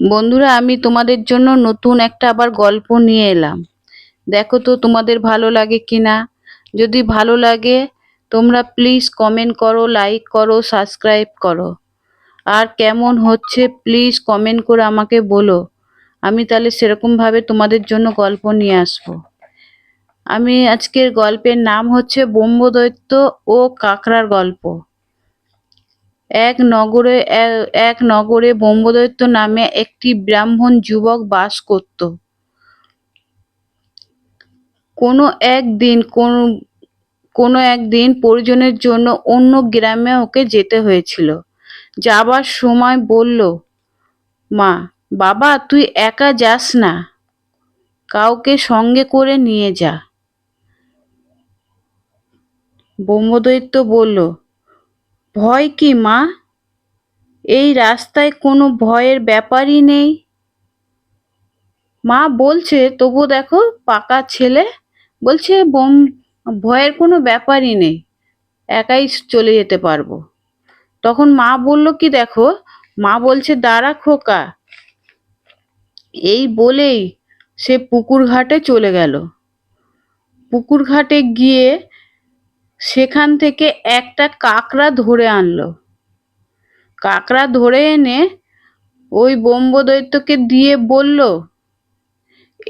বন্ধুরা, আমি তোমাদের জন্য নতুন একটা আবার গল্প নিয়ে এলাম। দেখো তো তোমাদের ভালো লাগে কি না যদি ভালো লাগে, তোমরা প্লিজ কমেন্ট করো লাইক করো সাবস্ক্রাইব করো। আর কেমন হচ্ছে প্লিজ কমেন্ট করে আমাকে বলো। আমি তাহলে সেরকমভাবে তোমাদের জন্য গল্প নিয়ে আসব। আমি আজকের গল্পের নাম হচ্ছে ব্রহ্মদৈত্য ও কাকড়ার গল্প। এক নগরে এক নগরে ব্রহ্মদৈত্য নামে একটি ব্রাহ্মণ যুবক বাস করত। কোনো একদিন, কোন, কোনো একদিন পরিজনের জন্য অন্য গ্রামে ওকে যেতে হয়েছিল। যাবার সময় বলল, মা, বাবা, তুই একা যাস না। কাউকে সঙ্গে করে নিয়ে যা। ব্রহ্মদৈত্য বলল ভয় কি, মা? এই রাস্তায় কোনো ভয়ের ব্যাপারই নেই। মা বলছে তবু দেখো, পাকা ছেলে। বলছে, বোম, ভয়ের কোনো ব্যাপারই নেই। একাই চলে যেতে পারব। তখন মা বলল, কি দেখো? মা বলছে, দাঁড়া খোকা। এই বলেই সে পুকুর ঘাটে চলে গেল। পুকুর ঘাটে গিয়ে সেখান থেকে একটা কাকড়া ধরে আনলো। কাকড়া ধরে এনে ওই ব্রহ্মদৈত্যকে দিয়ে বলল,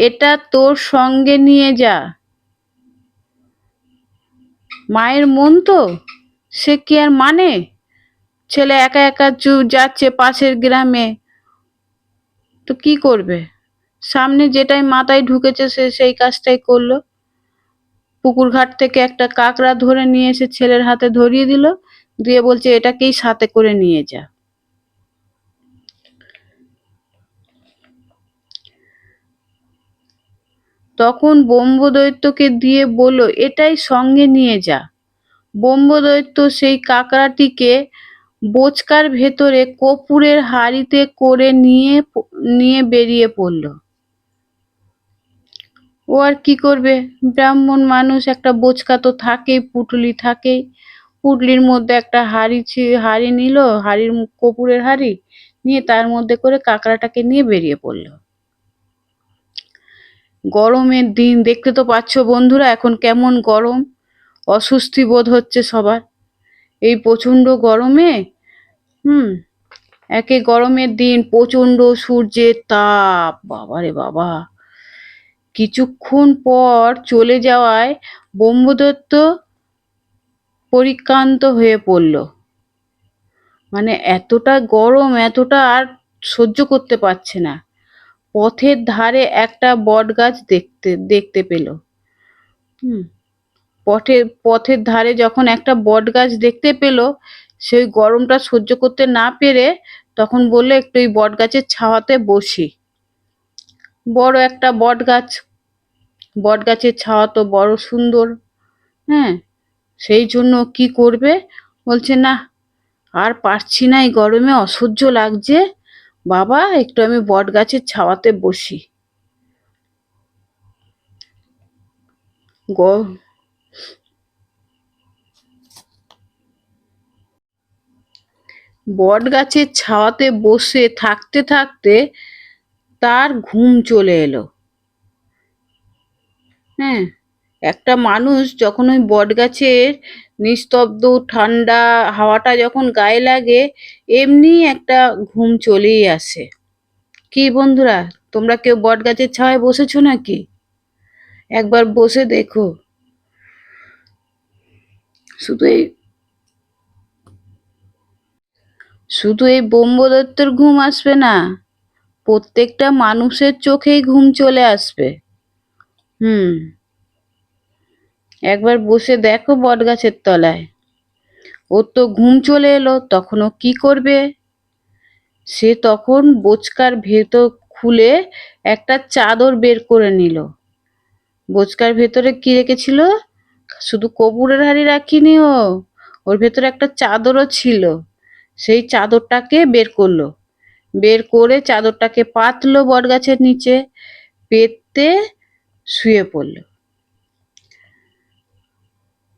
এটা তোর সঙ্গে নিয়ে যা। মায়ের মন তো, সে কি আর মানে? ছেলে একা একা যাচ্ছে পাশের গ্রামে, তো কি করবে? সামনে যেটাই মাথায় ঢুকেছে সে সেই কাজটাই করল। পুকুর ঘাট থেকে একটা কাকড়া ধরে নিয়ে এসে ছেলের হাতে ধরিয়ে দিল। দিয়ে বলছে, এটাকেই সাথে করে নিয়ে যা। তখন ব্রহ্মদৈত্যকে দিয়ে বলল, এটাই সঙ্গে নিয়ে যা। ব্রহ্মদৈত্য সেই কাকড়াটিকে বোচকার ভেতরে কপুরের হাড়িতে করে নিয়ে নিয়ে বেরিয়ে পড়ল। ও আর কি করবে? ব্রাহ্মণ মানুষ একটা বোচকা তো থাকেই, পুটুলি থাকেই। পুটলির মধ্যে একটা হাড়ি হাড়ি নিল, হাড়ির কপুরের হাড়ি নিয়ে তার মধ্যে করে কাঁকড়াটাকে নিয়ে বেরিয়ে পড়ল। গরমের দিন, দেখতে তো পাচ্ছ বন্ধুরা এখন কেমন গরম, অস্বস্তি বোধ হচ্ছে সবার। এই প্রচণ্ড গরমে, হুম, একে গরমের দিন প্রচণ্ড সূর্যের তাপ, বাবারে বাবা। কিছুক্ষণ পর চলে যাওয়ায় ব্রহ্মদত্ত পরিক্রান্ত হয়ে পড়ল। মানে এতটা গরম, এতটা আর সহ্য করতে পারছে না। পথের ধারে একটা বট গাছ দেখতে দেখতে পেল। হুম পথের পথের ধারে যখন একটা বট গাছ দেখতে পেল, সেই গরমটা সহ্য করতে না পেরে তখন বলল, একটু ওই বট গাছের ছাওয়াতে বসি। বড় একটা বট গাছ বট গাছের ছাওয়া তো বড় সুন্দর। হ্যাঁ সেই জন্য কি করবে? বলছে, না, আর পারছি না, এই গরমে অসহ্য লাগছে। বাবা, একটু আমি বট গাছের ছাওয়াতে বসি। বট গাছের ছাওয়াতে বসে থাকতে থাকতে তার ঘুম চলে এলো। হ্যাঁ একটা মানুষ যখন ওই বট গাছের নিস্তব্ধ ঠান্ডা হাওয়াটা যখন গায়ে লাগে, এমনি একটা ঘুম চলেই আসে। কি বন্ধুরা, তোমরা কেউ বট গাছের ছায়ায় বসেছো নাকি? একবার বসে দেখো। শুধু এই শুধু এই ব্রহ্মদত্তের ঘুম আসবে না। প্রত্যেকটা মানুষের চোখেই ঘুম চলে আসবে। হুম। একবার বসে দেখো বট গাছের তলায়। ওর তো ঘুম চলে এলো, তখন ও কি করবে? সে তখন বোচকার ভেতর খুলে একটা চাদর বের করে নিল। বোচকার ভেতরে কি রেখেছিল? শুধু কপুরের হাড়ি রাখিনি ও। ওর ভেতরে একটা চাদরও ছিল। সেই চাদরটাকে বের করল। বের করে চাদরটাকে পাতলো বটগাছের নিচে পেতে শুয়ে পড়ল।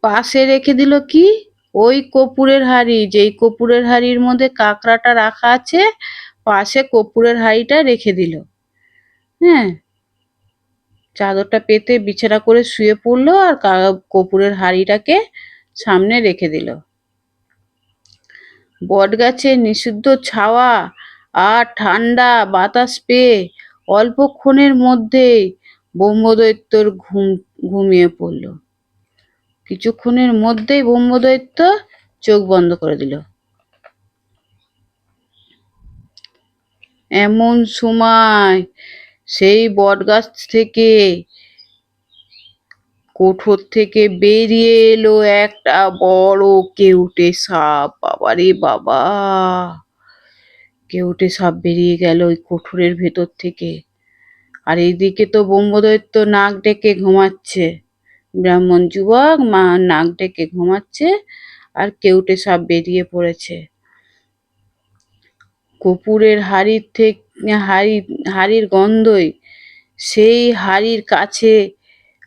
পাশে রেখে দিল কি? ওই কপুরের হাড়ি, যেই কপুরের হাড়ির মধ্যে কাঁকড়াটা রাখা আছে, পাশে কপুরের হাঁড়িটা রেখে দিল। হ্যাঁ চাদরটা পেতে বিছানা করে শুয়ে পড়ল আর কপুরের হাঁড়িটাকে সামনে রেখে দিল। বটগাছের নিষিদ্ধ ছাওয়া আর ঠান্ডা বাতাস পেয়ে অল্পক্ষণের মধ্যেই ব্রহ্মদৈত্যর ঘুম ঘুমিয়ে পড়ল। কিছুক্ষণের মধ্যেই ব্রহ্মদৈত্য চোখ বন্ধ করে দিল। এমন সময় সেই বটগাছ থেকে, কোঠর থেকে বেরিয়ে এলো একটা বড় কেউটে সাপ। বাবারে বাবা! কেউটে সাপ বেরিয়ে গেল ওই কঠোরের ভেতর থেকে। আর এইদিকে তো ব্রহ্মদৈত্য নাক ডেকে ঘুমাচ্ছে। ব্রাহ্মণ যুবক মা নাক ডেকে ঘুমাচ্ছে আর কেউটে সাপ বেরিয়ে পড়েছে। কপুরের হাড়ির থেকে, হাড়ি, হাড়ির গন্ধই সেই হাড়ির কাছে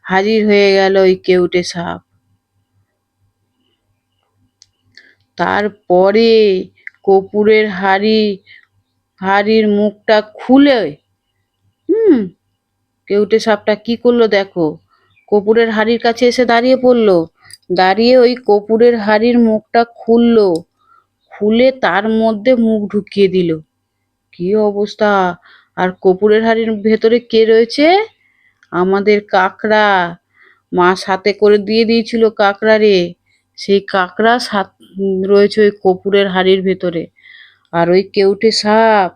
হাজির হয়ে গেল ওই কেউটে সাপ। তারপরে কপুরের হাড়ি, হাড়ির মুখটা খুলে। হুম, কেউটে সাপটা কি করল দেখো? কপুরের হাড়ির কাছে এসে দাঁড়িয়ে পড়ল। দাঁড়িয়ে ওই কপুরের হাড়ির মুখটা খুললো। খুলে তার মধ্যে মুখ ঢুকিয়ে দিল। কি অবস্থা? আর কপুরের হাড়ির ভেতরে কে রয়েছে? আমাদের কাকড়া। মা সাথে করে দিয়ে দিয়েছিল কাকড়া রে। সেই কাকড়া সাত রয়েছে ওই কপুরের হাড়ির ভেতরে। আর ওই কেউটে সাপ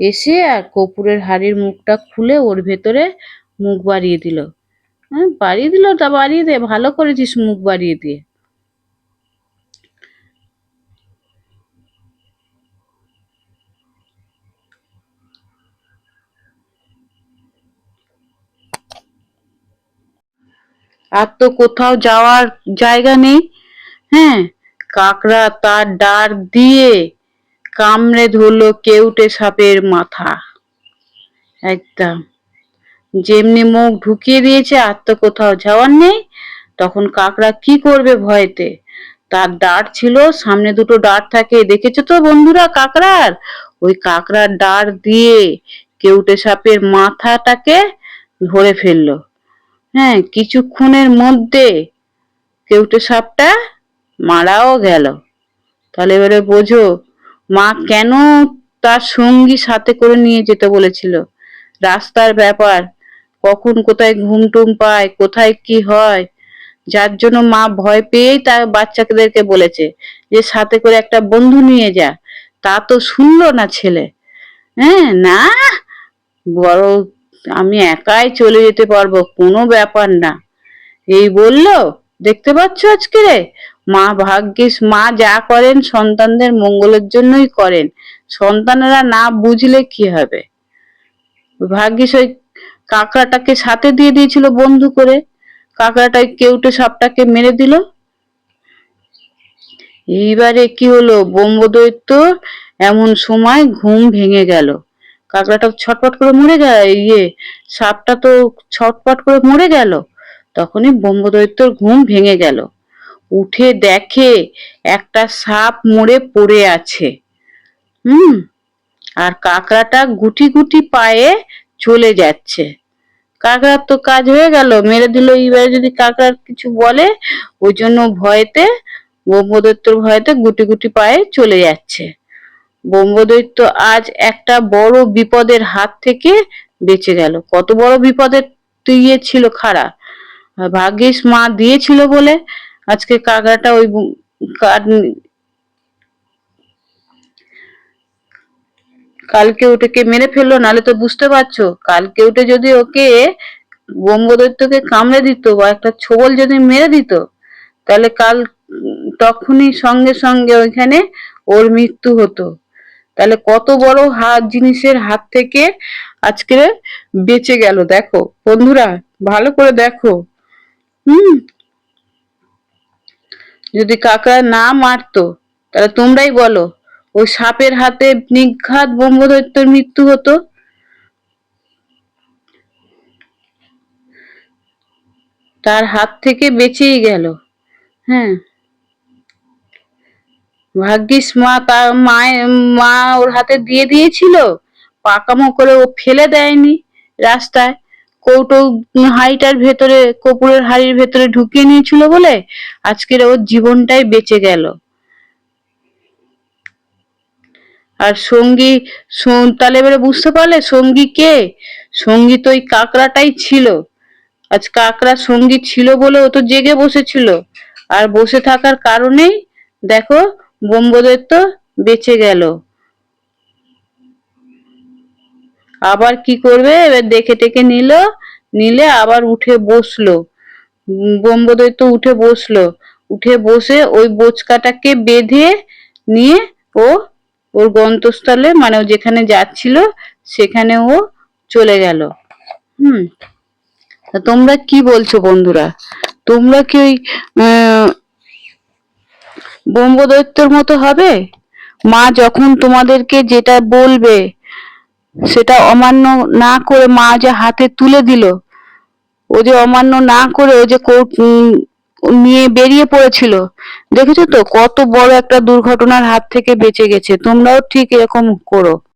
এসে আর কপুরের হাড়ির মুখটা খুলে ওর ভেতরে মুখ বাড়িয়ে দিল। হ্যাঁ বাড়িয়ে দিল তা বাড়িয়ে দে, ভালো করেছিস মুখ বাড়িয়ে দিয়ে। আর তো কোথাও যাওয়ার জায়গা নেই। হ্যাঁ। কাকড়া তার ডার দিয়ে কামড়ে ধরলো কেউটে সাপের মাথা। একদম। যেমনি মুখ ঢুকিয়ে দিয়েছে, আর তো কোথাও যাওয়ার নেই। তখন কাকড়া কি করবে ভয়েতে? তার ডাঁট ছিল, সামনে দুটো ডাঁট থাকে। দেখেছ তো বন্ধুরা কাকড়ার? ওই কাকড়ার ডাঁট দিয়ে কেউটে সাপের মাথাটাকে ধরে ফেলল। হ্যাঁ কিছুক্ষণের মধ্যে কেউটে সাপটা মারাও গেল। তাহলে এবারে বোঝো, মা কেন তার সঙ্গী সাথে করে নিয়ে যেতে বলেছিল? রাস্তার ব্যাপার, কখন কোথায় ঘুম টুম পায়, কোথায় কি হয়? যার জন্য মা ভয় পেয়েই তার বাচ্চাদেরকে বলেছে যে, সাথে করে একটা বন্ধু নিয়ে যা, তা তো শুনলো না ছেলে। হ্যাঁ না, বড়, আমি একাই চলে যেতে পারব, কোনো ব্যাপার না। এই বলল? দেখতে পাচ্ছ আজকে রে? মা ভাগ্যিস, মা যা করেন সন্তানদের মঙ্গলের জন্যই করেন। সন্তানেরা না বুঝলে কি হবে? ভাগ্যিস ওই কাঁকড়াটাকে সাথে দিয়ে দিয়েছিল বন্ধু করে। কাঁকড়াটাই কেউটে সাপটাকে মেরে দিল। এইবারে কি হলো? ব্রহ্মদৈত্য এমন সময় ঘুম ভেঙে গেল। কাঁকড়াটা ছটপট করে মরে গেল ইয়ে সাপটা তো ছটপট করে মরে গেল। তখনই ব্রহ্মদৈত্যর ঘুম ভেঙে গেল। উঠে দেখে একটা সাপ মরে পড়ে আছে। হুম, আর কাঁকড়াটা গুটি গুটি পায়ে চলে যাচ্ছে। কাকড়ার তো কাজ হয়ে গেল, মেরে দিল। এইবারে যদি কাকড়ার কিছু বলে, ওই জন্য ভয়েতে, ব্রহ্মদৈত্যর ভয়েতে গুটি গুটি পায়ে চলে যাচ্ছে। ব্রহ্মদৈত্য আজ একটা বড় বিপদের হাত থেকে বেঁচে গেল। কত বড় বিপদের ইয়ে ছিল খাড়া। ভাগ্যিস মা দিয়েছিল বলে আজকে কাকড়াটা ওই কার- কালকে ওটাকে মেরে ফেলল নালে তো বুঝতে পারছ। কালকে উঠে যদি ওকে ব্রহ্মদৈত্যকে কামড়ে দিত বা একটা ছোবল যদি মেরে দিত, তাহলে কাল তখনই সঙ্গে সঙ্গে ওইখানে ওর মৃত্যু হতো। তাহলে কত বড় হাত জিনিসের হাত থেকে আজকে বেঁচে গেল, দেখো। বন্ধুরা, ভালো করে দেখো। হুম যদি কাকা না মারতো, তাহলে তোমরাই বলো ওই সাপের হাতে নিঘাত ব্রহ্মদৈত্যের মৃত্যু হতো? তার হাত থেকে বেঁচেই গেল। হ্যাঁ। ভাগ্যিস মা তার মায়ের, মা ওর হাতে দিয়ে দিয়েছিল। পাকামো করে ও ফেলে দেয়নি রাস্তায়। কৌটো হাঁড়িটার ভেতরে, কপুরের হাড়ির ভেতরে ঢুকিয়ে নিয়েছিল বলে আজকের ওর জীবনটাই বেঁচে গেল। আর সঙ্গী তাহলে এবারে বুঝতে পারলে সঙ্গী কে? সঙ্গী তো ওই কাকড়াটাই ছিল। আজ কাকড়া সঙ্গী ছিল বলে ও তো জেগে বসেছিল। আর বসে থাকার কারণেই দেখো ব্রহ্মদৈত্য বেঁচে গেল। আবার কি করবে? এবার দেখে টেকে নিল, নিলে আবার উঠে বসল। ব্রহ্মদৈত্য উঠে বসল। উঠে বসে ওই বোচকাটাকে বেঁধে নিয়ে ও, ওর গন্তস্থলে মানে ও যেখানে যাচ্ছিল, সেখানে ও চলে গেল। হুম। তোমরা কি বলছো বন্ধুরা? তোমরা কি ওই ব্রহ্মদৈত্যর মতো হবে? মা যখন তোমাদেরকে যেটা বলবে সেটা অমান্য না করে মা যে হাতে তুলে দিল, ও যে অমান্য না করে ও যে নিয়ে বেরিয়ে পড়েছিল। দেখেছ তো কত বড় একটা দুর্ঘটনার হাত থেকে বেঁচে গেছে। তোমরাও ঠিক এরকম করো।